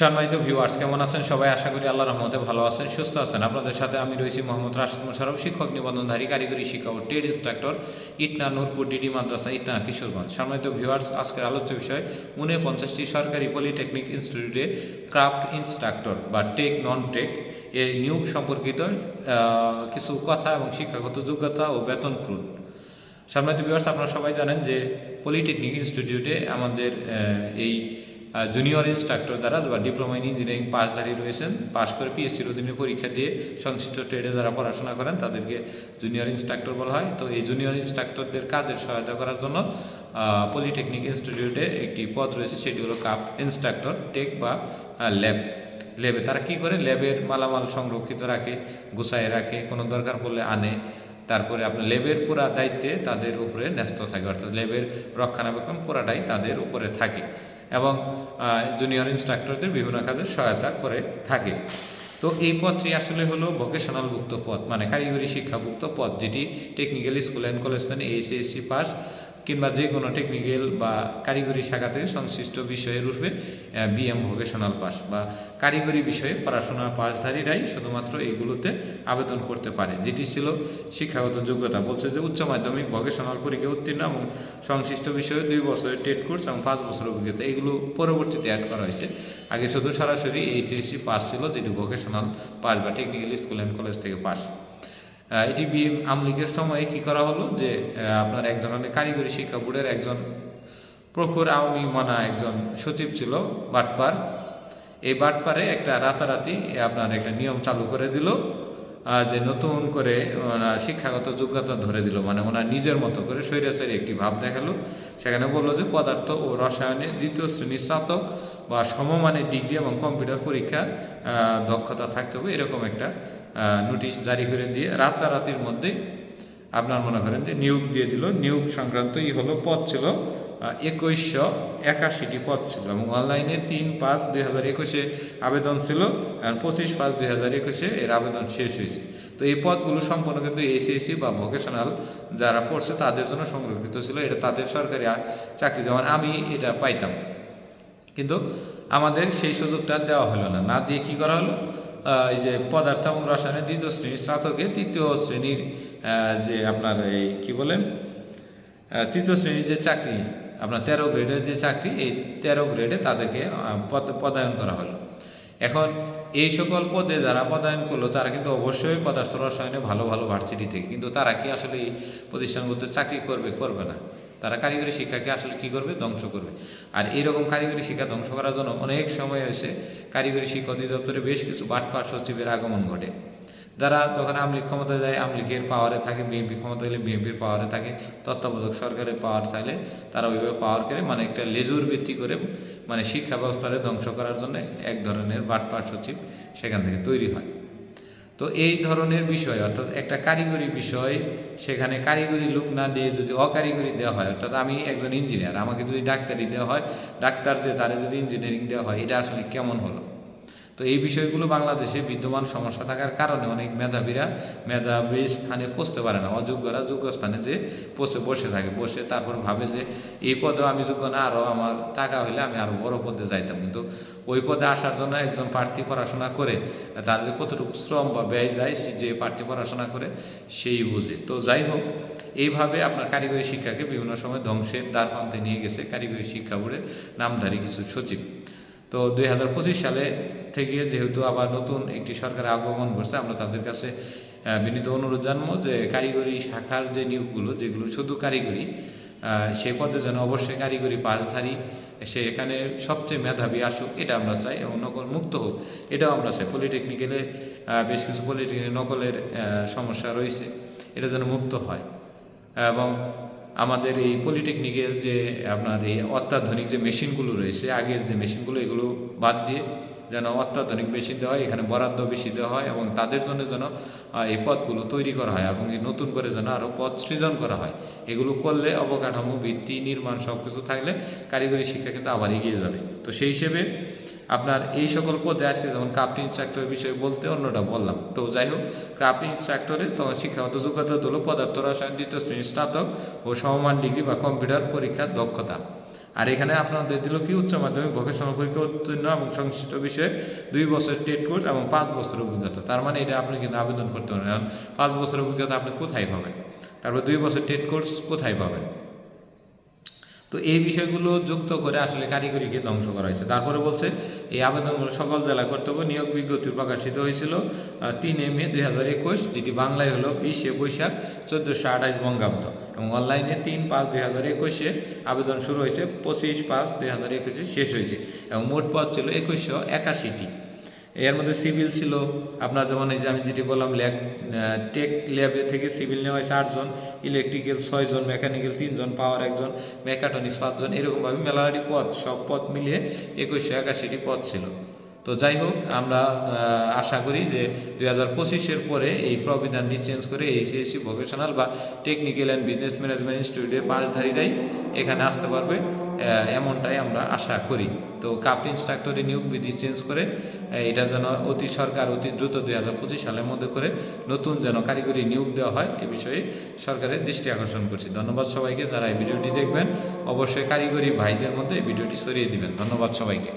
সম্মানিত ভিউয়ার্স কেমন আছেন? সবাই আশা করি আল্লাহ রহমতে ভালো আছেন, সুস্থ আছেন। আপনাদের সাথে আমি রয়েছি মোহাম্মদ রাশিদ মোশারফ শিক্ষক, নিবন্ধনধারী, কারিগরি শিক্ষা ও trade instructor, Itna Nurpur, DD মাদ্রাসা, ইটনা কিশোরগঞ্জ। সম্মানিত ভিউয়ার্স আজকের আলোচ্য বিষয়, উনে পঞ্চাশটি সরকারি পলিটেকনিক ইনস্টিটিউটে ক্রাফট ইনস্ট্রাক্টর বা টেক নন টেক এই নিয়োগ সম্পর্কিত কিছু কথা এবং শিক্ষাগত যোগ্যতা ও বেতন ক্রুড সম্মানিত ভিউয়ার্স আপনারা সবাই জানেন যে পলিটেকনিক ইনস্টিটিউটে আমাদের এই জুনিয়র ইনস্ট্রাক্টর দ্বারা বা ডিপ্লোমা ইন ইঞ্জিনিয়ারিং পাসধারী রয়েছেন। পাশ করে পিএসসির অধীনে পরীক্ষা দিয়ে সংশ্লিষ্ট ট্রেডে যারা পড়াশোনা করেন, তাদেরকে জুনিয়র ইনস্ট্রাক্টর বলা হয়। তো এই জুনিয়র ইনস্ট্রাক্টরদের কাজের সহায়তা করার জন্য পলিটেকনিক ইনস্টিটিউটে একটি পদ রয়েছে, সেটি হলো কাপ ইনস্ট্রাক্টর টেক বা ল্যাব ল্যাবে তারা কি করে? ল্যাবের মালামাল সংরক্ষিত রাখে, গুছায় রাখে, কোনো দরকার পড়লে আনে। তারপরে আপনার লেবের পুরা দায়িত্বে তাদের উপরে ন্যস্ত থাকে। অর্থাৎ লেবের রক্ষণাবেক্ষণ পুরাটাই তাদের উপরে থাকে। এবং জুনিয়র ইনস্ট্রাক্টরদের বিভিন্ন কাজে সহায়তা করে থাকে। তো এই পদটি আসলে হলো ভোকেশনালভুক্ত পদ মানে কারিগরি শিক্ষাভুক্ত পথ যেটি টেকনিক্যাল স্কুল অ্যান্ড কলেজ স্থানে এইচএসসি পাস কিংবা যে কোনো টেকনিক্যাল বা কারিগরি শাখা থেকে সংশ্লিষ্ট বিষয়ের উপরে বিএম ভোকেশনাল পাস বা কারিগরি বিষয়ে পড়াশোনা পাশধারীরাই শুধুমাত্র এইগুলোতে আবেদন করতে পারে, যেটি ছিল শিক্ষাগত যোগ্যতা। বলছে যে উচ্চ মাধ্যমিক ভোকেশনাল পরীক্ষা উত্তীর্ণ এবং সংশ্লিষ্ট বিষয়ে দুই বছরের টেট কোর্স এবং পাঁচ বছরের অভিজ্ঞতা, এগুলো পরবর্তীতে অ্যাড করা হয়েছে। আগে শুধু সরাসরি এইচএসসি পাস ছিল, যেটি ভোকেশনাল পাস বা টেকনিক্যাল স্কুল অ্যান্ড কলেজ থেকে পাস এটি বিএম আমলিগের সময়ে কি করা হলো যে আপনার এক ধরনের কারিগরি শিক্ষা বোর্ডের একজন প্রখর আওয়ামী মানা একজন সচিব ছিল, বাটপার। এই বাটপারে একটা রাতারাতি আপনার একটা নিয়ম চালু করে দিল যে নতুন করে ওনার শিক্ষাগত যোগ্যতা ধরে দিল মানে ওনার নিজের মতো করে স্বৈরাচারী একটি ভাব দেখাল। সেখানে বলল যে, পদার্থ ও রসায়নে দ্বিতীয় শ্রেণির স্নাতক বা সমমানের ডিগ্রি এবং কম্পিউটার পরীক্ষা দক্ষতা থাকতে হবে, এরকম একটা নোটিশ জারি করে দিয়ে রাতারাতির মধ্যে আপনার মনে করেন যে নিয়োগ দিয়ে দিল। নিয়োগ সংক্রান্ত ই হলো পদ ছিল একুশশো একাশিটি পদ ছিল এবং অনলাইনে তিন পাঁচ দুই হাজার একুশে আবেদন ছিল পঁচিশ পাঁচ দুই হাজার একুশে এর আবেদন শেষ হয়েছে। তো এই পদগুলো সম্পূর্ণ কিন্তু এসিএসসি বা ভোকেশনাল যারা পড়ছে তাদের জন্য সংরক্ষিত ছিল, এটা তাদের সরকারি চাকরি। যেমন আমি এটা পাইতাম। কিন্তু আমাদের সেই সুযোগটা দেওয়া হলো না। না দিয়ে কি করা হলো? এই যে পদার্থ এবং রসায়নের দ্বিতীয় শ্রেণির স্নাতকে তৃতীয় শ্রেণির যে আপনার এই কি বলেন তৃতীয় শ্রেণির যে চাকরি, আপনার তেরো গ্রেডের যে চাকরি, এই তেরো গ্রেডে তাদেরকে পদ- পদায়ন করা হলো। এখন এই সকল পদে যারা পদায়ন করল, তারা কিন্তু অবশ্যই পদার্থ রসায়নে ভালো ভালো ভার্সিটি থেকে, কিন্তু তারা কি আসলে এই প্রতিষ্ঠানগুলোতে চাকরি করবে করবে না? তারা কারিগরি শিক্ষাকে আসলে কি করবে? ধ্বংস করবে। আর এইরকম কারিগরি শিক্ষা ধ্বংস করার জন্য অনেক সময় হয়েছে, কারিগরি শিক্ষা অধিদপ্তরে বেশ কিছু বাটপাট সচিবের আগমন ঘটে। যারা যখন আমলিগ ক্ষমতা যায়, আমলিগের পাওয়ারে থাকে বিএনপি ক্ষমতা গেলে বিএনপির পাওয়ারে থাকে, তত্ত্বাবধায়ক সরকারের পাওয়ার চাইলে তারা ওইভাবে পাওয়ার করে মানে একটা লেজুর ভিত্তি করে মানে শিক্ষা ব্যবস্থারে ধ্বংস করার জন্য এক ধরনের বাটপাট সচিব সেখান থেকে তৈরি হয়। তো এই ধরনের বিষয়, অর্থাৎ একটা কারিগরি বিষয়, সেখানে কারিগরি লোক না দিয়ে যদি অকারিগরি দেওয়া হয়, অর্থাৎ আমি একজন ইঞ্জিনিয়ার আমাকে যদি ডাক্তারি দেওয়া হয়, ডাক্তার যে তারে যদি ইঞ্জিনিয়ারিং দেওয়া হয়, এটা আসলে কেমন হলো? তো এই বিষয়গুলো বাংলাদেশে বিদ্যমান সমস্যা থাকার কারণে অনেক মেধাবীরা মেধাবী স্থানে পৌঁছতে পারে না। অযোগ্যরা যোগ্য স্থানে যে পৌঁছে বসে থাকে। বসে তারপর ভাবে যে এই পদেও আমি যোগ্য না আরও আমার টাকা হইলে আমি আরও বড় পদে যাইতাম। কিন্তু ওই পদে আসার জন্য একজন প্রার্থী পড়াশোনা করে তার যে কতটুকু শ্রম বা ব্যয় যায় যে প্রার্থী পড়াশোনা করে সেই বুঝে। তো যাই হোক, এইভাবে আপনার কারিগরি শিক্ষাকে বিভিন্ন সময় ধ্বংসের দ্বার প্রান্তে নিয়ে গেছে। কারিগরি শিক্ষা বোর্ডের নামধারী কিছু সচিব। তো দুই হাজার পঁচিশ সালে থেকে যেহেতু আবার নতুন একটি সরকার আগমন করছে আমরা তাদের কাছে বিনীত অনুরোধ জানব যে কারিগরি শাখার যে নিয়োগগুলো, যেগুলো শুধু কারিগরি সেই পদে যেন অবশ্যই কারিগরি পাশধারী সে এখানে সবচেয়ে মেধাবী আসুক, এটা আমরা চাই এবং নকল মুক্ত হোক, এটাও আমরা চাই। পলিটেকনিক্যালে বেশ কিছু পলিটেকনিক নকলের সমস্যা রয়েছে, এটা যেন মুক্ত হয়। এবং আমাদের এই পলিটেকনিকের যে আপনার এই অত্যাধুনিক যে মেশিনগুলো রয়েছে, আগের যে মেশিনগুলো এগুলো বাদ দিয়ে যেন অত্যাধুনিক বেশি দেওয়া হয়, এখানে বরাদ্দ বেশি দেওয়া হয় এবং তাদের জন্য যেন এই পদগুলো তৈরি করা হয় এবং এই নতুন করে যেন আরও পদ সৃজন করা হয়। এগুলো করলে অবকাঠামো, ভিত্তি, নির্মাণ সব কিছু থাকলে কারিগরি শিক্ষা কিন্তু আবার এগিয়ে যাবে। তো সেই হিসেবে আপনার এই সকল পদে আজকে যেমন ক্রাফট ইনস্ট্রাক্টরের বিষয়ে বলতে অন্যটা বললাম। তো যাই হোক ক্রাফট ইনস্ট্রাক্টরের তখন শিক্ষাগত যোগ্যতা হলো পদার্থ রসায়ন, দ্বিতীয় শ্রেণির স্নাতক ও সমমান ডিগ্রি বা কম্পিউটার পরীক্ষার দক্ষতা। আর এখানে আপনাদের দিল কি উচ্চ মাধ্যমিক ভোকেশনাল পরীক্ষা উত্তীর্ণ এবং সংশ্লিষ্ট বিষয়ে দুই বছর টেট কোর্স এবং পাঁচ বছর অভিজ্ঞতা। তার মানে এটা আপনি কিন্তু আবেদন করতে পারেন কারণ পাঁচ বছর অভিজ্ঞতা আপনি কোথায় পাবেন? তারপর দুই বছর টেট কোর্স কোথায় পাবেন? তো এই বিষয়গুলো যুক্ত করে আসলে কারিগরিকে ধ্বংস করা হয়েছে। তারপরে বলছে, এই আবেদনগুলো সকল জেলা কর্তব্য নিয়োগ বিজ্ঞপ্তি প্রকাশিত হয়েছিল তিন মে দুই হাজার একুশ, যেটি বাংলায় হলো বিশে বৈশাখ চোদ্দোশো আঠাশ বঙ্গাব্দ। এবং অনলাইনে তিন পাঁচ দুই হাজার একুশে আবেদন শুরু হয়েছে, পঁচিশ পাঁচ দুই হাজার একুশে শেষ হয়েছে এবং মোট পদ ছিল একুশশো একাশিটি। এর মধ্যে সিভিল ছিল, আপনার যেমন এই যে আমি যেটি বললাম, ল্যাব টেক ল্যাবে থেকে সিভিল নেওয়া হয়েছে আটজন, ইলেকট্রিক্যাল ছয়জন, মেকানিক্যাল তিনজন, পাওয়ার একজন, মেকাটনিক্স পাঁচজন, এরকমভাবে মেলাটি পদ, সব পদ মিলিয়ে একুশশো একাশিটি পদ ছিল। তো যাই হোক, আমরা আশা করি যে দুই হাজার পঁচিশের পরে এই প্রবিধানটি চেঞ্জ করে এই এইচএসসি ভোকেশনাল বা টেকনিক্যাল অ্যান্ড বিজনেস ম্যানেজমেন্ট ইনস্টিটিউটে পাশধারীরাই এখানে আসতে পারবে এমনটাই আমরা আশা করি। তো কাপ ইনস্ট্রাক্টরে নিয়োগ বিধি চেঞ্জ করে এটা যেন অতি সরকার অতি দ্রুত দুই হাজার পঁচিশ সালের মধ্যে করে নতুন যেন কারিগরি নিয়োগ দেওয়া হয়, এ বিষয়ে সরকারের দৃষ্টি আকর্ষণ করছি। ধন্যবাদ সবাইকে যারা এই ভিডিওটি দেখবেন। অবশ্যই কারিগরি ভাইদের মধ্যে এই ভিডিওটি ছড়িয়ে দিবেন। ধন্যবাদ সবাইকে।